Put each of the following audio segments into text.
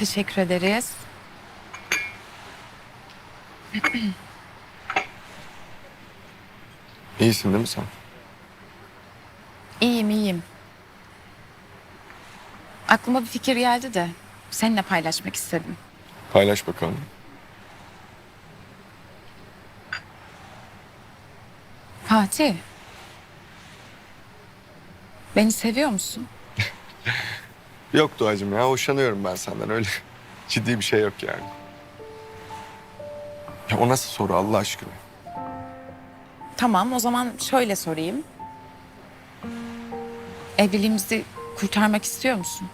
Teşekkür ederiz. İyisin değil mi sen? İyiyim iyiyim. Aklıma bir fikir geldi de seninle paylaşmak istedim. Paylaş bakalım. Fatih. Beni seviyor musun? Yok Doğacığım ya hoşlanıyorum ben senden öyle ciddi bir şey yok yani. Ya o nasıl soru Allah aşkına? Tamam o zaman şöyle sorayım. Evliliğimizi kurtarmak istiyor musun?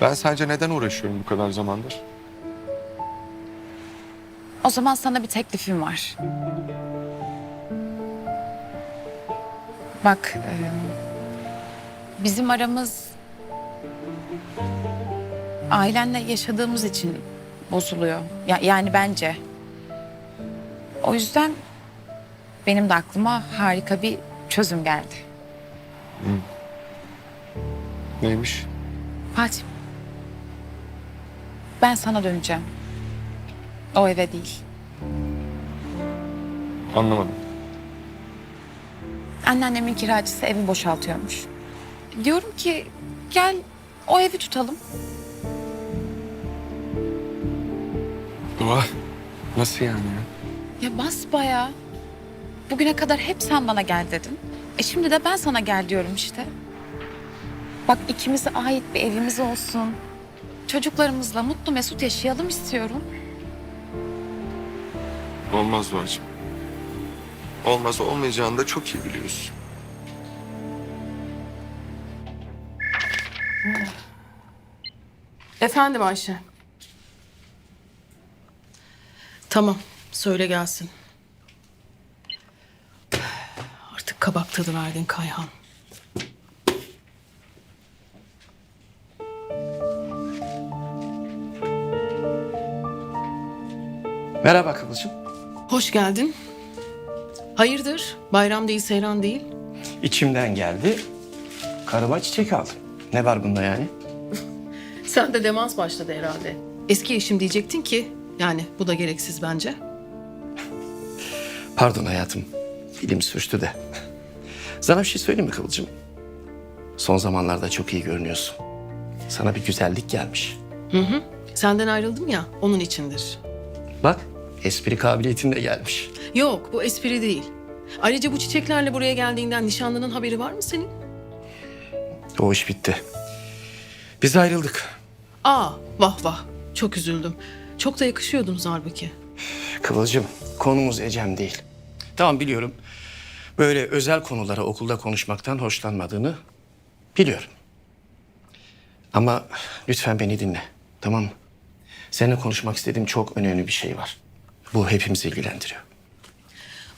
Ben sence neden uğraşıyorum bu kadar zamandır? O zaman sana bir teklifim var. Bak, e, bizim aramız ailenle yaşadığımız için bozuluyor. Ya, yani bence. O yüzden benim de aklıma harika bir çözüm geldi. Neymiş? Fatih, ben sana döneceğim. O eve değil. Anlamadım. Anneannemin kiracısı evi boşaltıyormuş. Diyorum ki gel o evi tutalım. Doğa nasıl yani ya? Ya basbayağı. Bugüne kadar hep sen bana gel dedin. E şimdi de ben sana gel diyorum işte. Bak ikimize ait bir evimiz olsun. Çocuklarımızla mutlu mesut yaşayalım istiyorum. Olmaz Doğacığım. Olmaz olmayacağını da çok iyi biliyorsun. Efendim Ayşe. Tamam, söyle gelsin. Artık kabak tadı verdin Kayhan. Merhaba Kıvılcım. Hoş geldin. Hayırdır? Bayram değil, seyran değil. İçimden geldi. Karıma çiçek aldım. Ne var bunda yani? Sen de demans başladı herhalde. Eski eşim diyecektin ki, yani bu da gereksiz bence. Pardon hayatım. Dilim sürçtü de. Sana bir şey söyleyeyim mi Kıvılcım? Son zamanlarda çok iyi görünüyorsun. Sana bir güzellik gelmiş. Senden ayrıldım ya, onun içindir. Bak espri kabiliyetin de gelmiş. Yok, bu espri değil. Ayrıca bu çiçeklerle buraya geldiğinden nişanlının haberi var mı senin? O iş bitti. Biz ayrıldık. Aa, vah vah. Çok üzüldüm. Çok da yakışıyordunuz halbuki. Kıvılcım konumuz Ecem değil. Tamam biliyorum. Böyle özel konulara okulda konuşmaktan hoşlanmadığını biliyorum. Ama lütfen beni dinle. Tamam mı? Seninle konuşmak istediğim çok önemli bir şey var. Bu hepimizi ilgilendiriyor.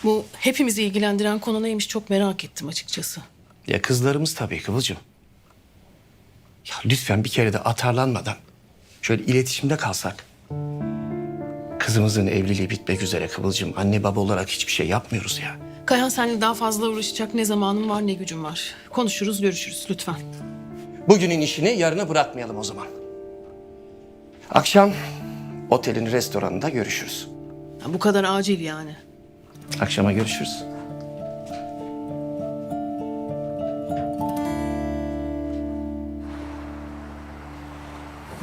Bu hepimizi ilgilendiren konu neymiş çok merak ettim açıkçası. Ya kızlarımız tabii Kıvılcım. Ya lütfen bir kere de atarlanmadan şöyle iletişimde kalsak. Kızımızın evliliği bitmek üzere Kıvılcım. Anne baba olarak hiçbir şey yapmıyoruz ya. Kayhan seninle daha fazla uğraşacak ne zamanım var ne gücüm var. Konuşuruz görüşürüz lütfen. Bugünün işini yarına bırakmayalım o zaman. Akşam otelin restoranında görüşürüz. Ya bu kadar acil yani. Akşama görüşürüz.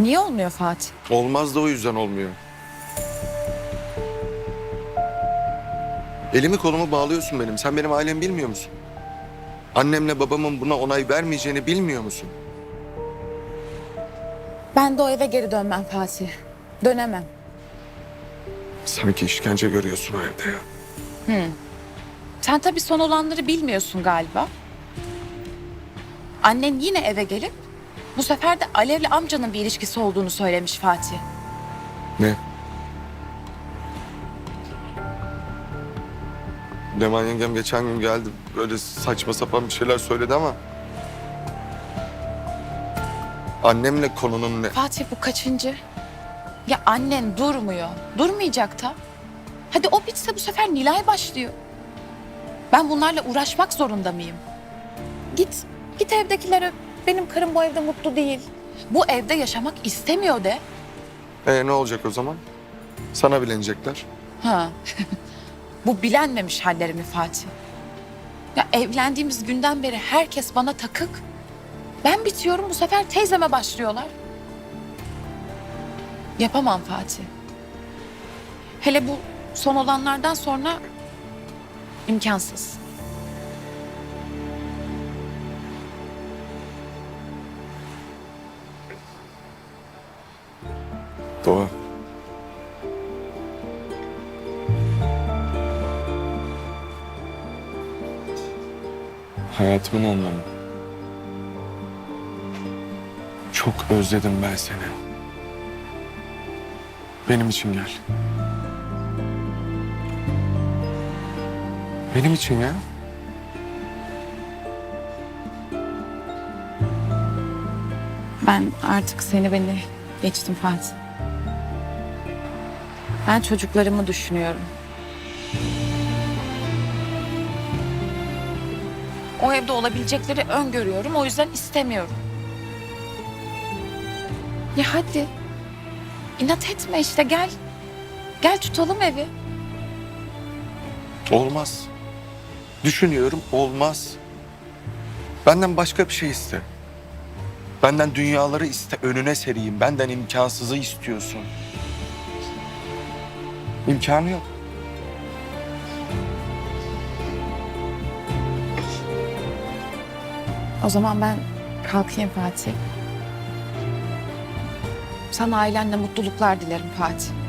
Niye olmuyor Fatih? Olmaz da o yüzden olmuyor. Elimi kolumu bağlıyorsun benim. Sen benim ailemi bilmiyor musun? Annemle babamın buna onay vermeyeceğini bilmiyor musun? Ben de o eve geri dönmem Fatih. Dönemem. Sanki işkence görüyorsun o evde ya. Sen tabii son olanları bilmiyorsun galiba. Annen yine eve gelip bu sefer de Alev'le amcanın bir ilişkisi olduğunu söylemiş Fatih. Ne? Leman yengem geçen gün geldi. Böyle saçma sapan bir şeyler söyledi ama... Annemle konunun ne? Fatih bu kaçıncı? Ya annen durmuyor. Durmayacak da. Hadi o bitse bu sefer Nilay başlıyor. Ben bunlarla uğraşmak zorunda mıyım? Git, git evdekilere benim karım bu evde mutlu değil. Bu evde yaşamak istemiyor de. E ne olacak o zaman? Sana bilenecekler. Ha. Bu bilenmemiş hallerimi Fatih. Ya evlendiğimiz günden beri herkes bana takık. Ben bitiyorum bu sefer teyzeme başlıyorlar. Yapamam Fatih. Hele bu son olanlardan sonra imkansız. Doğa. Hayatımın anlamı. Çok özledim ben seni. Benim için gel. Benim için ya. Ben artık seni beni geçtim Fatih. Ben çocuklarımı düşünüyorum. O evde olabilecekleri öngörüyorum. O yüzden istemiyorum. Ya hadi. İnat etme işte gel. Gel tutalım evi. Olmaz. Düşünüyorum olmaz. Benden başka bir şey iste. Benden dünyaları iste, önüne sereyim. Benden imkansızı istiyorsun. İmkanı yok. O zaman ben kalkayım Fatih. Sana ailenle mutluluklar dilerim Fatih.